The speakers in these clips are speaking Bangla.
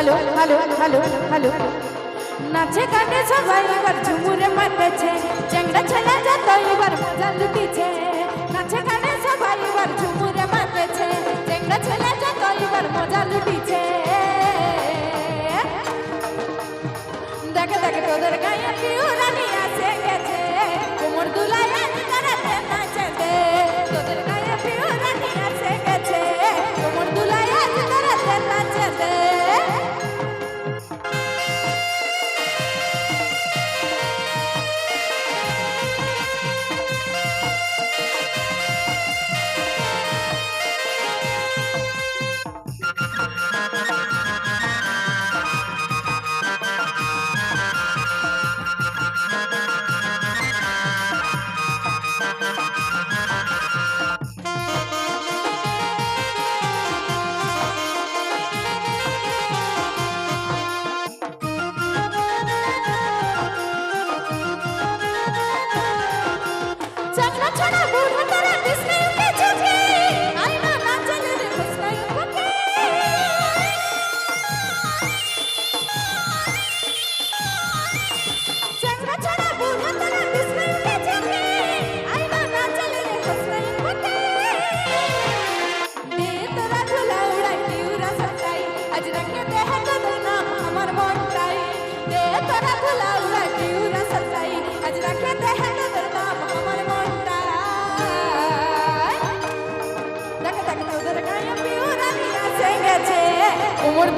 হ্যালো হ্যালো হ্যালো হ্যালো নাচে গানে সবাই এবার ঝুমুরে মাতেছে চ্যাংড়া ছেলে যত এবার মজা লুটিছে নাচে গানে সবাই এবার ঝুমুরে মাতেছে চ্যাংড়া ছেলে যত এবার মজা লুটিছে দেখে দেখে তোদের গায়ে পিউরানি চাকরা ছাড়া বুড়ো উমর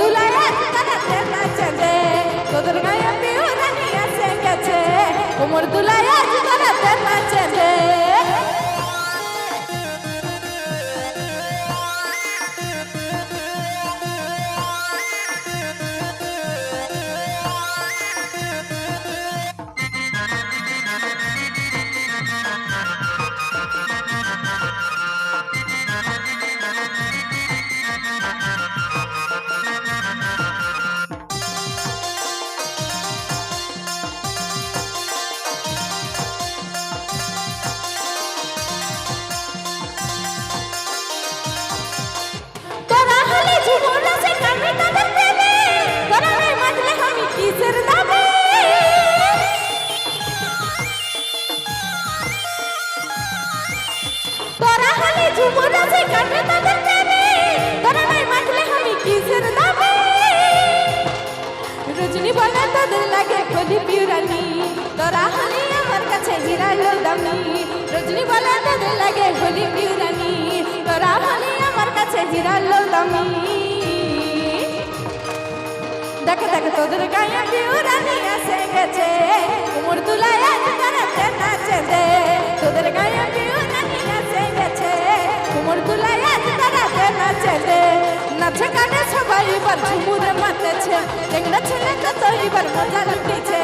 তোরা হলে আমার কাছে হিরাইল দামি। রজনী বলে তোদের লাগে খলি পিউরানি তোরা হলে আমার কাছে হিরাইল দামি। দেখে দেখে তোদের গায়ে পিউরানি আসে গেছে। উমর তুলায় আজ মাতেছে টেংরা ছেলে কত এবার মজা লুটেছে।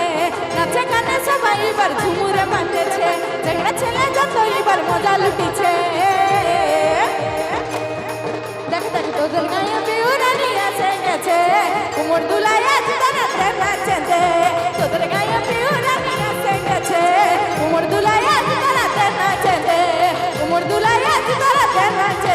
নাচে গানে সবাই এবার ঝুমুরে মাতেছে টেংরা ছেলে তো কত এবার মজা লুটেছে। দেখ দেখ, তোদের গায়ে পিউরানি আসে গেছে। উমর দুলাই আজ তারাতে নাচে দে তোদের গায়ে পিউরানি আসে গেছে। উমর দুলাই আজ তারাতে নাচে দে উমর দুলাই আছে আজ তারাতে নাচে